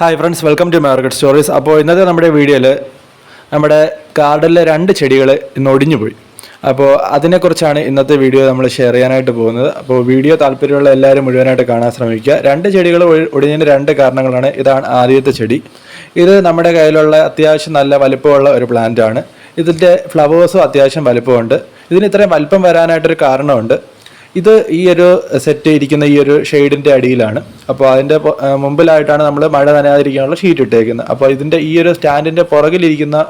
Hi friends welcome to market stories അപ്പോൾ ഇന്നത്തെ നമ്മുടെ വീഡിയോയിൽ നമ്മുടെ ഗാർഡനിലെ രണ്ട് ചെടികൾ ഇന്ന് ഒടിഞ്ഞു പോയി. അപ്പോൾ അതിനെക്കുറിച്ചാണ് ഇന്നത്തെ വീഡിയോ നമ്മൾ ഷെയർ ചെയ്യാനായിട്ട് പോകുന്നത്. അപ്പോൾ വീഡിയോ താല്പര്യമുള്ള എല്ലാവരും മുഴുവനായിട്ട് കാണാൻ ശ്രമിക്കുക. രണ്ട് ചെടികൾ ഒടിഞ്ഞതിന് രണ്ട് കാരണങ്ങളാണ്. ഇതാണ് ആദ്യത്തെ ചെടി. ഇത് നമ്മുടെ കയ്യിലുള്ള അത്യാവശ്യം നല്ല വലിപ്പമുള്ള ഒരു പ്ലാന്റ് ആണ്. ഇതിന്റെ ഫ്ലവേഴ്സും അത്യാവശ്യം വലിപ്പമുണ്ട്. ഇതിന് ഇത്രയും വലിപ്പം വരാനായിട്ടൊരു കാരണമുണ്ട്. ഇത് ഈ ഒരു സെറ്റ് ഇരിക്കുന്ന ഈ ഒരു ഷെയ്ഡിന്റെ അടിയിലാണ്. അപ്പോൾ അതിന്റെ പൊ- മുമ്പിലായിട്ടാണ് നമ്മൾ മഴ നനയാതിരിക്കാനുള്ള ഷീറ്റ് ഇട്ടേക്കുന്നത്. അപ്പോൾ ഇതിന്റെ ഈ ഒരു സ്റ്റാൻഡിന്റെ പുറകിലിരിക്കുന്ന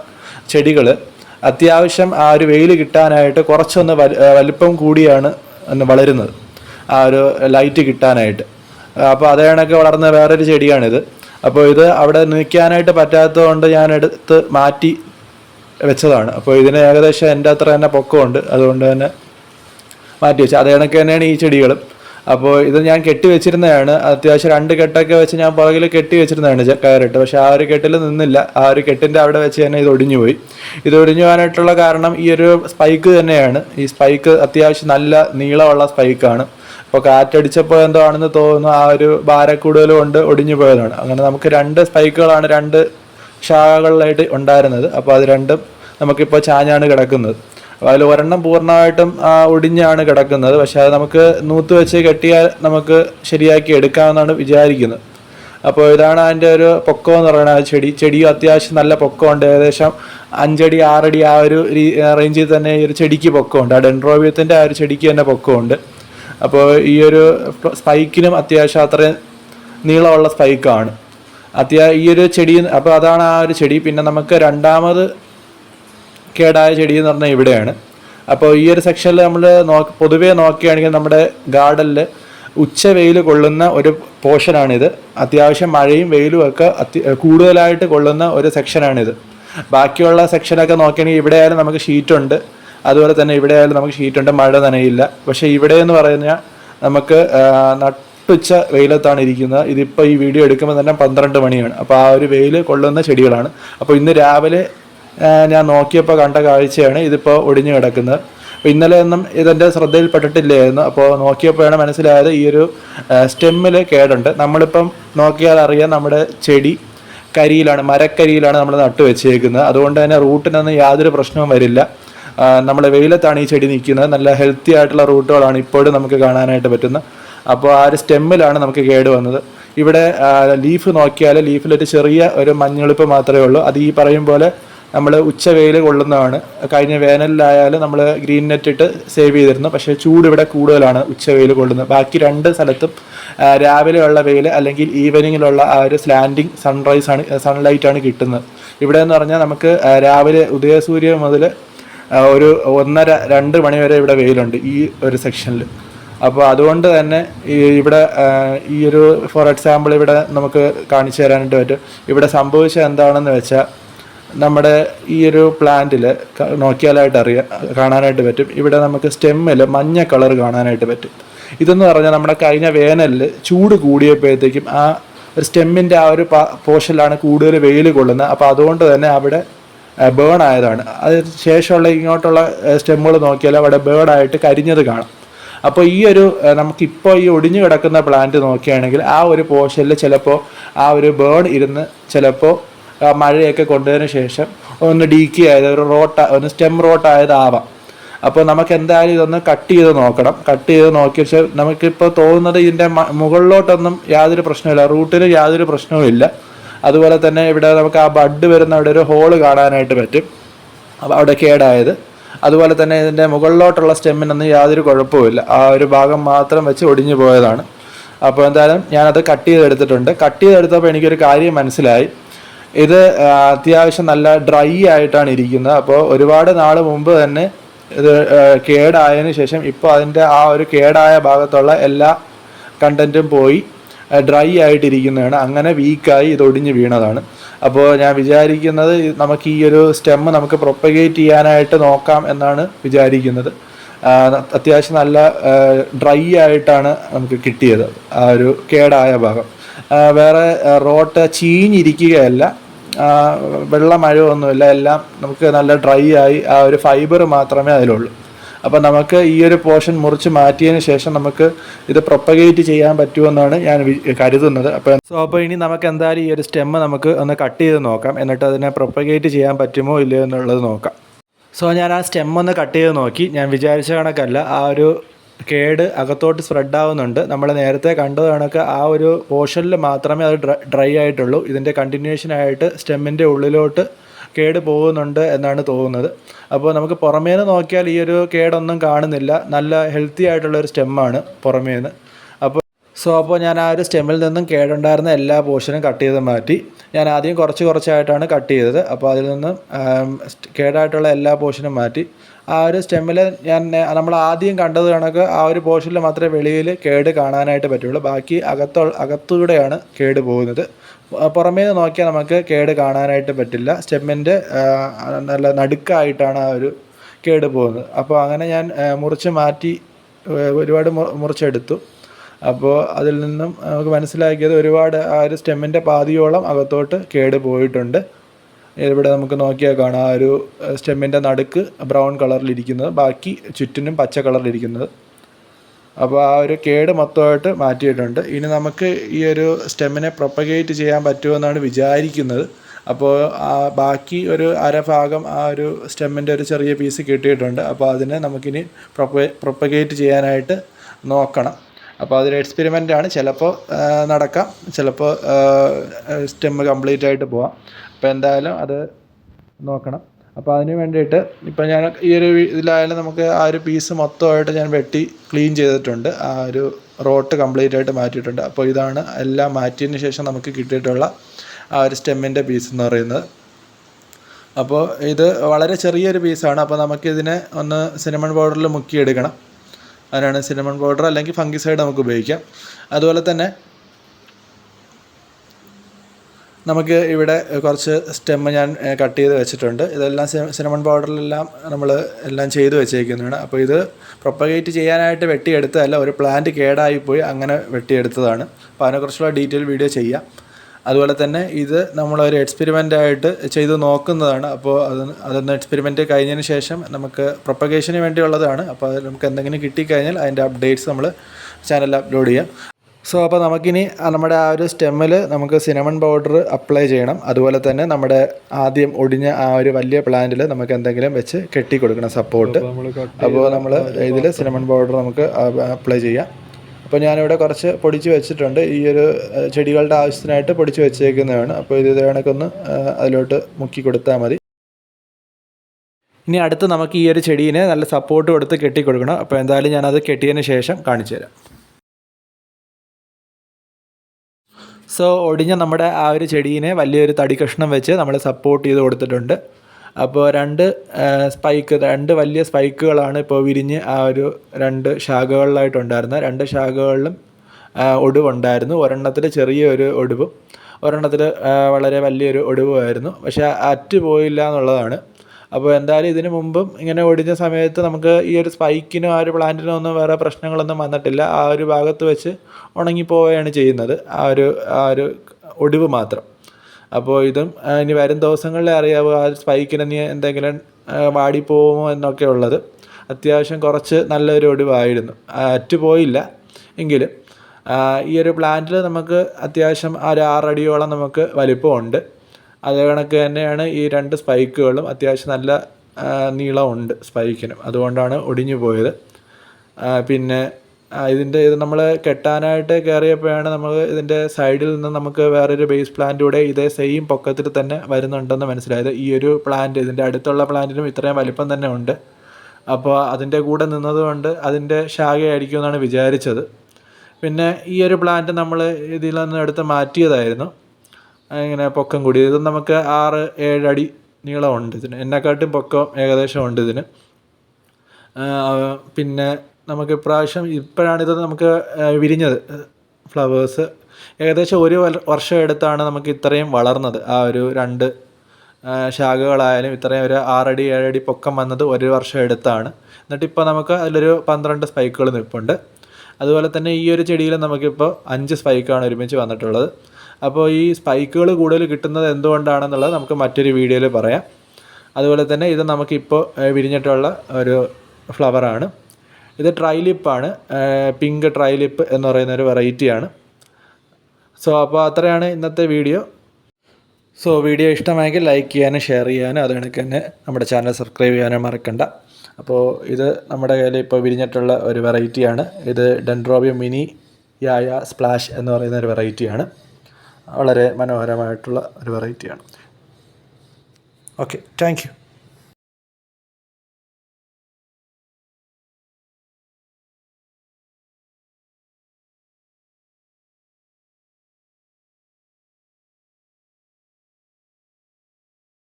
ചെടികൾ അത്യാവശ്യം ആ ഒരു വെയിൽ കിട്ടാനായിട്ട് കുറച്ചൊന്ന് വലിപ്പം കൂടിയാണ് വളരുന്നത്. ആ ഒരു ലൈറ്റ് കിട്ടാനായിട്ട്. അപ്പോൾ അതേ കണക്ക് വളർന്ന വേറൊരു ചെടിയാണിത്. അപ്പോൾ ഇത് അവിടെ നിൽക്കാനായിട്ട് പറ്റാത്തതുകൊണ്ട് ഞാൻ എടുത്ത് മാറ്റി വെച്ചതാണ്. അപ്പോൾ ഇതിന് ഏകദേശം എന്റെ അത്ര തന്നെ പൊക്കമുണ്ട്. അതുകൊണ്ട് തന്നെ മാറ്റി വെച്ചു. അത് കണക്ക് തന്നെയാണ് ഈ ചെടികളും. അപ്പോൾ ഇത് ഞാൻ കെട്ടി വെച്ചിരുന്നതാണ്. അത്യാവശ്യം രണ്ട് കെട്ടൊക്കെ വെച്ച് ഞാൻ പുറകിൽ കെട്ടി വെച്ചിരുന്നതാണ് കയറിട്ട്. പക്ഷേ ആ ഒരു കെട്ടിൽ നിന്നില്ല. ആ ഒരു കെട്ടിന്റെ അവിടെ വെച്ച് തന്നെ ഇത് ഒടിഞ്ഞു പോയി. ഇത് ഒടിഞ്ഞു പോകാനായിട്ടുള്ള കാരണം ഈ ഒരു സ്പൈക്ക് തന്നെയാണ്. ഈ സ്പൈക്ക് അത്യാവശ്യം നല്ല നീളമുള്ള സ്പൈക്കാണ് അപ്പോൾ കാറ്റടിച്ചപ്പോൾ എന്തോ ആണെന്ന് തോന്നുന്നു ആ ഒരു ഭാരക്കൂടുതൽ കൊണ്ട് ഒടിഞ്ഞു പോയതാണ്. അങ്ങനെ നമുക്ക് രണ്ട് സ്പൈക്കുകളാണ് രണ്ട് ശാഖകളിലായിട്ട് ഉണ്ടായിരുന്നത്. അപ്പോൾ അത് രണ്ടും നമുക്കിപ്പോൾ ചാഞ്ഞാണ് കിടക്കുന്നത്. അതിൽ ഒരെണ്ണം പൂർണമായിട്ടും ഒടിഞ്ഞാണ് കിടക്കുന്നത്. പക്ഷേ അത് നമുക്ക് നൂത്ത് വെച്ച് കെട്ടിയാൽ നമുക്ക് ശരിയാക്കി എടുക്കാമെന്നാണ് വിചാരിക്കുന്നത്. അപ്പോൾ ഇതാണ് അതിന്റെ ഒരു പൊക്കം എന്ന് പറയുന്നത്. ചെടി ചെടി അത്യാവശ്യം നല്ല പൊക്കമുണ്ട്. ഏകദേശം അഞ്ചടി ആറടി ആ ഒരു റേഞ്ചിൽ തന്നെ ഈ ഒരു ചെടിക്ക് പൊക്കമുണ്ട്. ആ ഡെൻഡ്രോബിയത്തിന്റെ ആ ഒരു ചെടിക്ക് തന്നെ പൊക്കമുണ്ട്. അപ്പോൾ ഈ ഒരു സ്പൈക്കിനും അത്യാവശ്യം അത്രയും നീളമുള്ള സ്പൈക്കാണ്. അത്യാ ഈ ഒരു ചെടി അപ്പോൾ അതാണ് ആ ഒരു ചെടി. പിന്നെ നമുക്ക് രണ്ടാമത് കേടായ ചെടി എന്ന് പറഞ്ഞാൽ ഇവിടെയാണ്. അപ്പോൾ ഈ ഒരു സെക്ഷനിൽ നമ്മൾ നോക്ക് പൊതുവേ നോക്കുകയാണെങ്കിൽ നമ്മുടെ ഗാർഡനിൽ ഉച്ച വെയിൽ കൊള്ളുന്ന ഒരു പോർഷനാണിത്. അത്യാവശ്യം മഴയും വെയിലും ഒക്കെ അത്യ കൂടുതലായിട്ട് കൊള്ളുന്ന ഒരു സെക്ഷനാണിത് ബാക്കിയുള്ള സെക്ഷനൊക്കെ നോക്കുകയാണെങ്കിൽ ഇവിടെ ആയാലും നമുക്ക് ഷീറ്റുണ്ട് അതുപോലെ തന്നെ ഇവിടെ ആയാലും നമുക്ക് ഷീറ്റുണ്ട് മഴ നനയില്ല. പക്ഷേ ഇവിടെ എന്ന് പറഞ്ഞാൽ നമുക്ക് നട്ടുച്ച വെയിലത്താണ് ഇരിക്കുന്നത്. ഇതിപ്പോൾ ഈ വീഡിയോ എടുക്കുമ്പോൾ തന്നെ പന്ത്രണ്ട് മണിയാണ്. അപ്പോൾ ആ ഒരു വെയിൽ കൊള്ളുന്ന ചെടികളാണ്. അപ്പോൾ ഇന്ന് രാവിലെ ഞാൻ നോക്കിയപ്പോൾ കണ്ട കാഴ്ചയാണ് ഇതിപ്പോൾ ഒടിഞ്ഞു കിടക്കുന്നത്. അപ്പോൾ ഇന്നലെ ഒന്നും ഇതെന്റെ ശ്രദ്ധയിൽപ്പെട്ടിട്ടില്ലായിരുന്നു അപ്പോൾ നോക്കിയപ്പോഴാണ് മനസ്സിലായത് ഈ ഒരു സ്റ്റെമ്മിൽ കേടുണ്ട്. നമ്മളിപ്പം നോക്കിയാൽ അറിയാം നമ്മുടെ ചെടി കരിയിലാണ് മരക്കരിയിലാണ് നമ്മൾ നട്ടു വെച്ചേക്കുന്നത്. അതുകൊണ്ട് തന്നെ റൂട്ടിനൊന്നും യാതൊരു പ്രശ്നവും വരില്ല. നമ്മൾ വെയിലത്താണ് ഈ ചെടി നിൽക്കുന്നത്. നല്ല ഹെൽത്തി ആയിട്ടുള്ള റൂട്ടുകളാണ് ഇപ്പോഴും നമുക്ക് കാണാനായിട്ട് പറ്റുന്നത്. അപ്പോൾ ആ ഒരു സ്റ്റെമ്മിലാണ് നമുക്ക് കേട് വന്നത്. ഇവിടെ ലീഫ് നോക്കിയാൽ ലീഫിലൊരു ചെറിയ ഒരു മഞ്ഞളിപ്പ് മാത്രമേ ഉള്ളൂ. അത് ഈ പറയും പോലെ നമ്മൾ ഉച്ച വെയിൽ കൊള്ളുന്നതാണ്. കഴിഞ്ഞ വേനലിലായാലും നമ്മൾ ഗ്രീൻ നെറ്റ് ഇട്ട് സേവ് ചെയ്തിരുന്നു. പക്ഷേ ചൂട് ഇവിടെ കൂടുതലാണ് ഉച്ച വെയിൽ കൊള്ളുന്നത്. ബാക്കി രണ്ട് സ്ഥലത്തും രാവിലെ രാവിലെയുള്ള വെയിൽ അല്ലെങ്കിൽ ഈവനിങ്ങിലുള്ള ആ ഒരു സ്ലാൻഡിങ് സൺറൈസ് ആണ് സൺലൈറ്റ് ആണ് കിട്ടുന്നത്. ഇവിടെ എന്ന് പറഞ്ഞാൽ നമുക്ക് രാവിലെ ഉദയസൂര്യ മുതൽ ഒരു ഒന്നര രണ്ട് മണി വരെ ഇവിടെ വെയിലുണ്ട് ഈ ഒരു സെക്ഷനിൽ അപ്പോൾ അതുകൊണ്ട് തന്നെ ഇവിടെ ഈ ഒരു ഫോർ എക്സാമ്പിൾ ഇവിടെ നമുക്ക് കാണിച്ചു തരാനായിട്ട് പറ്റും. ഇവിടെ സംഭവിച്ചത് എന്താണെന്ന് വെച്ചാൽ നമ്മുടെ ഈ ഒരു പ്ലാന്റിൽ നോക്കിയാലായിട്ട് അറിയാൻ കാണാനായിട്ട് പറ്റും. ഇവിടെ നമുക്ക് സ്റ്റെമ്മിൽ മഞ്ഞ കളർ കാണാനായിട്ട് പറ്റും. ഇതെന്ന് പറഞ്ഞാൽ നമ്മുടെ കഴിഞ്ഞ വേനലിൽ ചൂട് കൂടിയപ്പോഴത്തേക്കും ആ ഒരു സ്റ്റെമ്മിന്റെ ആ ഒരു പോർഷനിലാണ് കൂടുതൽ വെയിൽ കൊള്ളുന്നത്. അപ്പോൾ അതുകൊണ്ട് തന്നെ അവിടെ ബേൺ ആയതാണ്. അതിന് ശേഷമുള്ള ഇങ്ങോട്ടുള്ള സ്റ്റെമ്മുകൾ നോക്കിയാൽ അവിടെ ബേൺ ആയിട്ട് കരിഞ്ഞത് കാണാം. അപ്പോൾ ഈ ഒരു നമുക്കിപ്പോൾ ഈ ഒടിഞ്ഞു കിടക്കുന്ന പ്ലാന്റ് നോക്കുകയാണെങ്കിൽ ആ ഒരു പോർഷനിൽ ചിലപ്പോൾ ആ ഒരു ബേൺ ഇരുന്ന് ചിലപ്പോൾ മഴയൊക്കെ കൊണ്ടതിന് ശേഷം ഒന്ന് ഡീക്കി ആയത് ഒരു റോട്ട ഒന്ന് സ്റ്റെം റോട്ടായതാവാം അപ്പോൾ നമുക്ക് എന്തായാലും ഇതൊന്ന് കട്ട് ചെയ്ത് നോക്കണം. കട്ട് ചെയ്ത് നോക്കിയ ശേഷം നമുക്കിപ്പോൾ തോന്നുന്നത് ഇതിന്റെ മുകളിലോട്ടൊന്നും യാതൊരു പ്രശ്നമില്ല റൂട്ടിന് യാതൊരു പ്രശ്നവുമില്ല. അതുപോലെ തന്നെ ഇവിടെ നമുക്ക് ആ ബഡ് വരുന്ന അവിടെ ഒരു ഹോൾ കാണാനായിട്ട് പറ്റും. അവിടെ കേടായത്. അതുപോലെ തന്നെ ഇതിന്റെ മുകളിലോട്ടുള്ള സ്റ്റെമ്മിനൊന്നും യാതൊരു കുഴപ്പമില്ല ആ ഒരു ഭാഗം മാത്രം വെച്ച് ഒടിഞ്ഞു പോയതാണ്. അപ്പോൾ എന്തായാലും ഞാനത് കട്ട് ചെയ്തെടുത്തിട്ടുണ്ട്. കട്ട് ചെയ്തെടുത്തപ്പോൾ എനിക്കൊരു കാര്യം മനസ്സിലായി. ഇത് അത്യാവശ്യം നല്ല ഡ്രൈ ആയിട്ടാണ് ഇരിക്കുന്നത്. അപ്പോൾ ഒരുപാട് നാൾ മുമ്പ് തന്നെ ഇത് കേടായതിനു ശേഷം ഇപ്പോൾ അതിന്റെ ആ ഒരു കേടായ ഭാഗത്തുള്ള എല്ലാ കണ്ടന്റും പോയി ഡ്രൈ ആയിട്ടിരിക്കുന്നതാണ്. അങ്ങനെ വീക്കായി ഇത് ഒടിഞ്ഞ് വീണതാണ്. അപ്പോൾ ഞാൻ വിചാരിക്കുന്നത് നമുക്ക് ഈ ഒരു സ്റ്റെമ്മ് നമുക്ക് പ്രൊപ്പഗേറ്റ് ചെയ്യാനായിട്ട് നോക്കാം എന്നാണ് വിചാരിക്കുന്നത്. അത്യാവശ്യം നല്ല ഡ്രൈ ആയിട്ടാണ് നമുക്ക് കിട്ടിയത് ആ ഒരു കേടായ ഭാഗം. വേറെ റോട്ട് ചീഞ്ഞിരിക്കുകയല്ല. ആ, വെള്ള മഴയൊന്നുമില്ല. എല്ലാം നമുക്ക് നല്ല ഡ്രൈ ആയി ആ ഒരു ഫൈബർ മാത്രമേ അതിലുള്ളൂ. അപ്പോൾ നമുക്ക് ഈ ഒരു പോർഷൻ മുറിച്ച് മാറ്റിയതിന് ശേഷം നമുക്ക് ഇത് പ്രൊപ്പഗേറ്റ് ചെയ്യാൻ പറ്റുമെന്നാണ് ഞാൻ കരുതുന്നത്. അപ്പോൾ സോ അപ്പോൾ ഇനി നമുക്ക് എന്തായാലും ഈ ഒരു സ്റ്റെമ്മ് നമുക്ക് ഒന്ന് കട്ട് ചെയ്ത് നോക്കാം. എന്നിട്ട് അതിനെ പ്രൊപ്പഗേറ്റ് ചെയ്യാൻ പറ്റുമോ ഇല്ലയോ എന്നുള്ളത് നോക്കാം. സോ ഞാൻ ആ സ്റ്റെം ഒന്ന് കട്ട് ചെയ്ത് നോക്കി. ഞാൻ വിചാരിച്ച കണക്കല്ല. ആ ഒരു കേട് അകത്തോട്ട് സ്പ്രെഡ് ആവുന്നുണ്ട്. നമ്മൾ നേരത്തെ കണ്ടത് കണക്ക് ആ ഒരു പോർഷനിൽ മാത്രമേ അത് ഡ്രൈ ആയിട്ടുള്ളൂ. ഇതിന്റെ കണ്ടിന്യൂഷൻ ആയിട്ട് സ്റ്റെമ്മിന്റെ ഉള്ളിലോട്ട് കേട് പോകുന്നുണ്ട് എന്നാണ് തോന്നുന്നത്. അപ്പോൾ നമുക്ക് പുറമേന്ന് നോക്കിയാൽ ഈ ഒരു കേടൊന്നും കാണുന്നില്ല. നല്ല ഹെൽത്തി ആയിട്ടുള്ള ഒരു സ്റ്റെമ്മാണ് പുറമേന്ന്. അപ്പോൾ സോ അപ്പോൾ ഞാൻ ആ ഒരു സ്റ്റെമ്മിൽ നിന്നും കേടുണ്ടായിരുന്ന എല്ലാ പോർഷനും കട്ട് ചെയ്ത് മാറ്റി. ഞാൻ ആദ്യം കുറച്ച് കുറച്ചായിട്ടാണ് കട്ട് ചെയ്തത്. അപ്പോൾ അതിൽ നിന്നും കേടായിട്ടുള്ള എല്ലാ പോർഷനും മാറ്റി. ആ ഒരു സ്റ്റെമ്മിൽ ഞാൻ നമ്മൾ ആദ്യം കണ്ടത് കണക്ക് ആ ഒരു പോർഷനിൽ മാത്രമേ വെളിയിൽ കേട് കാണാനായിട്ട് പറ്റുള്ളൂ. ബാക്കി അകത്തോ അകത്തൂടെയാണ് കേട് പോകുന്നത്. പുറമേ നിന്ന് നോക്കിയാൽ നമുക്ക് കേട് കാണാനായിട്ട് പറ്റില്ല. സ്റ്റെമ്മിന്റെ നല്ല നടുക്കായിട്ടാണ് ആ ഒരു കേട് പോകുന്നത്. അപ്പോൾ അങ്ങനെ ഞാൻ മുറിച്ച് മാറ്റി ഒരുപാട് മുറിച്ചെടുത്തു. അപ്പോൾ അതിൽ നിന്നും നമുക്ക് മനസ്സിലാക്കിയത് ഒരുപാട് ആ ഒരു സ്റ്റെമ്മിന്റെ പാതിയോളം അകത്തോട്ട് കേട് പോയിട്ടുണ്ട്. ഇവിടെ നമുക്ക് നോക്കിയാൽ കാണാം ആ ഒരു സ്റ്റെമ്മിന്റെ നടുക്ക് ബ്രൗൺ കളറിലിരിക്കുന്നത് ബാക്കി ചുറ്റിനും പച്ച കളറിലിരിക്കുന്നത്. അപ്പോൾ ആ ഒരു കേട് മൊത്തമായിട്ട് മാറ്റിയിട്ടുണ്ട്. ഇനി നമുക്ക് ഈ ഒരു സ്റ്റെമ്മിനെ പ്രൊപ്പഗേറ്റ് ചെയ്യാൻ പറ്റുമെന്നാണ് വിചാരിക്കുന്നത്. അപ്പോൾ ആ ബാക്കി ഒരു അരഭാഗം ആ ഒരു സ്റ്റെമ്മിന്റെ ഒരു ചെറിയ പീസ് കിട്ടിയിട്ടുണ്ട്. അപ്പോൾ അതിനെ നമുക്കിനി പ്രൊപ്പ പ്രൊപ്പഗേറ്റ് ചെയ്യാനായിട്ട് നോക്കണം. അപ്പോൾ അതൊരു എക്സ്പെരിമെന്റ് ആണ് ചിലപ്പോൾ നടക്കാം. ചിലപ്പോൾ സ്റ്റെമ്മ് കംപ്ലീറ്റ് ആയിട്ട് പോവാം. അപ്പോൾ എന്തായാലും അത് നോക്കണം. അപ്പോൾ അതിന് വേണ്ടിയിട്ട് ഇപ്പോൾ ഞാൻ ഈ ഒരു ഇതിലായാലും നമുക്ക് ആ ഒരു പീസ് മൊത്തമായിട്ട് ഞാൻ വെട്ടി ക്ലീൻ ചെയ്തിട്ടുണ്ട്. ആ ഒരു റോട്ട് കംപ്ലീറ്റ് ആയിട്ട് മാറ്റിയിട്ടുണ്ട്. അപ്പോൾ ഇതാണ് എല്ലാം മാറ്റിയതിന് ശേഷം നമുക്ക് കിട്ടിയിട്ടുള്ള ആ ഒരു സ്റ്റെമ്മിന്റെ പീസ് എന്ന് പറയുന്നത്. അപ്പോൾ ഇത് വളരെ ചെറിയൊരു പീസാണ് അപ്പോൾ നമുക്കിതിനെ ഒന്ന് സിനമൺ പൗഡറിൽ മുക്കിയെടുക്കണം. അതിനാണ് സിനമൺ പൗഡർ അല്ലെങ്കിൽ ഫംഗിസൈഡ് നമുക്ക് ഉപയോഗിക്കാം. അതുപോലെ തന്നെ നമുക്ക് ഇവിടെ കുറച്ച് സ്റ്റെമ്മ് ഞാൻ കട്ട് ചെയ്ത് വെച്ചിട്ടുണ്ട്. ഇതെല്ലാം സിനമൺ പൗഡറിലെല്ലാം നമ്മൾ എല്ലാം ചെയ്ത് വെച്ചേക്കുന്നതാണ്. അപ്പോൾ ഇത് പ്രൊപ്പഗേറ്റ് ചെയ്യാനായിട്ട് വെട്ടിയെടുത്തതല്ല ഒരു പ്ലാന്റ് കേടായിപ്പോയി അങ്ങനെ വെട്ടിയെടുത്തതാണ്. അപ്പോൾ അതിനെക്കുറിച്ചുള്ള ഡീറ്റെയിൽ വീഡിയോ ചെയ്യാം. അതുപോലെ തന്നെ ഇത് നമ്മളൊരു എക്സ്പെരിമെന്റ് ആയിട്ട് ചെയ്ത് നോക്കുന്നതാണ്. അപ്പോൾ അത് അതൊന്ന് എക്സ്പെരിമെന്റ് കഴിഞ്ഞതിന് ശേഷം നമുക്ക് പ്രൊപ്പഗേഷന് വേണ്ടിയുള്ളതാണ്. അപ്പോൾ അത് നമുക്ക് എന്തെങ്കിലും കിട്ടിക്കഴിഞ്ഞാൽ അതിന്റെ അപ്ഡേറ്റ്സ് നമ്മൾ ചാനലിൽ അപ്ലോഡ് ചെയ്യാം. സോ അപ്പോൾ നമുക്കിനി നമ്മുടെ ആ ഒരു സ്റ്റെമ്മിൽ നമുക്ക് സിനമൺ പൗഡർ അപ്ലൈ ചെയ്യണം. അതുപോലെ തന്നെ നമ്മുടെ ആദ്യം ഒടിഞ്ഞ ആ ഒരു വലിയ പ്ലാന്റിൽ നമുക്ക് എന്തെങ്കിലും വെച്ച് കെട്ടി കൊടുക്കണം സപ്പോർട്ട് അപ്പോൾ നമ്മൾ ഇതിൽ സിനമൺ പൗഡർ നമുക്ക് അപ്ലൈ ചെയ്യാം. അപ്പോൾ ഞാനിവിടെ കുറച്ച് പൊടിച്ച് വെച്ചിട്ടുണ്ട്. ഈ ഒരു ചെടികളുടെ ആവശ്യത്തിനായിട്ട് പൊടിച്ച് വെച്ചേക്കുന്നതാണ്. അപ്പോൾ ഇത് കണക്കൊന്ന് അതിലോട്ട് മുക്കി കൊടുത്താൽ മതി. ഇനി അടുത്ത് നമുക്ക് ഈ ഒരു ചെടീനെ നല്ല സപ്പോർട്ട് കൊടുത്ത് കെട്ടി കൊടുക്കണം അപ്പോൾ എന്തായാലും ഞാനത് കെട്ടിയതിന് ശേഷം കാണിച്ചു തരാം സോ ഒടിഞ്ഞ നമ്മുടെ ആ ഒരു ചെടീനെ വലിയൊരു തടി കഷ്ണം വെച്ച് നമ്മൾ സപ്പോർട്ട് ചെയ്ത് കൊടുത്തിട്ടുണ്ട്. അപ്പോൾ രണ്ട് സ്പൈക്ക് രണ്ട് വലിയ സ്പൈക്കുകളാണ് ഇപ്പോൾ വിരിഞ്ഞ് ആ ഒരു രണ്ട് ശാഖകളിലായിട്ടുണ്ടായിരുന്നത്. രണ്ട് ശാഖകളിലും ഒടിവുണ്ടായിരുന്നു. ഒരെണ്ണത്തിൽ ചെറിയൊരു ഒടിവും ഒരെണ്ണത്തിൽ വളരെ വലിയൊരു ഒടിവുമായിരുന്നു. പക്ഷേ അറ്റ് പോയില്ല എന്നുള്ളതാണ്. അപ്പോൾ എന്തായാലും ഇതിനു മുമ്പും ഇങ്ങനെ ഒടിഞ്ഞ സമയത്ത് നമുക്ക് ഈ ഒരു സ്പൈക്കിനോ ആ ഒരു പ്ലാന്റിനോ ഒന്നും വേറെ പ്രശ്നങ്ങളൊന്നും വന്നിട്ടില്ല. ആ ഒരു ഭാഗത്ത് വെച്ച് ഉണങ്ങിപ്പോവുകയാണ് ചെയ്യുന്നത്. ആ ഒരു ആ ഒരു ഒടിവ് മാത്രം. അപ്പോൾ ഇതും ഇനി വരും ദിവസങ്ങളിൽ അറിയാവുക ആ ഒരു സ്പൈക്കിന് എന്തെങ്കിലും വാടിപ്പോകുമോ എന്നൊക്കെ ഉള്ളത്. അത്യാവശ്യം കുറച്ച് നല്ലൊരു ഒടിവായിരുന്നു. അറ്റുപോയില്ല. അറ്റ് പോയില്ല എങ്കിലും ഈ ഒരു പ്ലാന്റിൽ നമുക്ക് അത്യാവശ്യം ഒരു ആറടിയോളം നമുക്ക് വലിപ്പമുണ്ട്. അത് കണക്ക് തന്നെയാണ് ഈ രണ്ട് സ്പൈക്കുകളും അത്യാവശ്യം നല്ല നീളമുണ്ട് സ്പൈക്കിനും അതുകൊണ്ടാണ് ഒടിഞ്ഞു പോയത്. പിന്നെ ഇതിന്റെ ഇത് നമ്മൾ കെട്ടാനായിട്ട് കയറിയപ്പോഴാണ് നമ്മൾ ഇതിന്റെ സൈഡിൽ നിന്ന് നമുക്ക് വേറൊരു ബേസ് പ്ലാന്റ് കൂടെ ഇതേ സെയിം പൊക്കത്തിൽ തന്നെ വരുന്നുണ്ടെന്ന് മനസ്സിലായത്. ഈ ഒരു പ്ലാന്റ് ഇതിന്റെ അടുത്തുള്ള പ്ലാന്റിനും ഇത്രയും വലിപ്പം തന്നെ ഉണ്ട്. അപ്പോൾ അതിന്റെ കൂടെ നിന്നതുകൊണ്ട് അതിന്റെ ശാഖയായിരിക്കും എന്നാണ് വിചാരിച്ചത്. പിന്നെ ഈ ഒരു പ്ലാന്റ് നമ്മൾ ഇതിൽ നിന്ന് എടുത്ത് മാറ്റിയതായിരുന്നു. ഇങ്ങനെ പൊക്കം കൂടി. ഇത് നമുക്ക് ആറ് ഏഴടി നീളമുണ്ട് ഇതിന്. എന്നെക്കാട്ടും പൊക്കം ഏകദേശം ഉണ്ട് ഇതിന് പിന്നെ നമുക്ക് ഇപ്രാവശ്യം ഇത് നമുക്ക് വിരിഞ്ഞത്. ഫ്ലവേഴ്സ് ഏകദേശം ഒരു വർഷം എടുത്താണ് നമുക്ക് ഇത്രയും വളർന്നത്. ആ ഒരു രണ്ട് ശാഖകളായാലും ഇത്രയും ഒരു ആറടി ഏഴടി പൊക്കം വന്നത് ഒരു വർഷം എടുത്താണ്. എന്നിട്ട് ഇപ്പോൾ നമുക്ക് അതിലൊരു പന്ത്രണ്ട് സ്പൈക്കുകൾ നിൽപ്പുണ്ട്. അതുപോലെ തന്നെ ഈ ഒരു ചെടിയിൽ നമുക്കിപ്പോൾ അഞ്ച് സ്പൈക്കാണ് ഒരുമിച്ച് വന്നിട്ടുള്ളത്. അപ്പോൾ ഈ സ്പൈക്കുകൾ കൂടുതൽ കിട്ടുന്നത് എന്തുകൊണ്ടാണെന്നുള്ളത് നമുക്ക് മറ്റൊരു വീഡിയോയിൽ പറയാം. അതുപോലെ തന്നെ ഇത് നമുക്കിപ്പോൾ വിരിഞ്ഞിട്ടുള്ള ഒരു ഫ്ലവറാണ്. ഇത് ട്രൈലിപ്പാണ് പിങ്ക് ട്രൈലിപ്പ് എന്ന് പറയുന്ന ഒരു വെറൈറ്റിയാണ്. സോ അപ്പോൾ അത്രയാണ് ഇന്നത്തെ വീഡിയോ. സോ വീഡിയോ ഇഷ്ടമായെങ്കിൽ ലൈക്ക് ചെയ്യാനും ഷെയർ ചെയ്യാനും അത് കണക്ക് തന്നെ നമ്മുടെ ചാനൽ സബ്സ്ക്രൈബ് ചെയ്യാനും മറക്കണ്ട. അപ്പോൾ ഇത് നമ്മുടെ കയ്യിൽ ഇപ്പോൾ വിരിഞ്ഞിട്ടുള്ള ഒരു വെറൈറ്റിയാണ്. ഇത് ഡെൻഡ്രോബിയോ മിനി യായ സ്പ്ലാഷ് എന്ന് പറയുന്ന ഒരു വെറൈറ്റിയാണ്. വളരെ മനോഹരമായിട്ടുള്ള ഒരു വെറൈറ്റിയാണ് ഓക്കെ താങ്ക് യു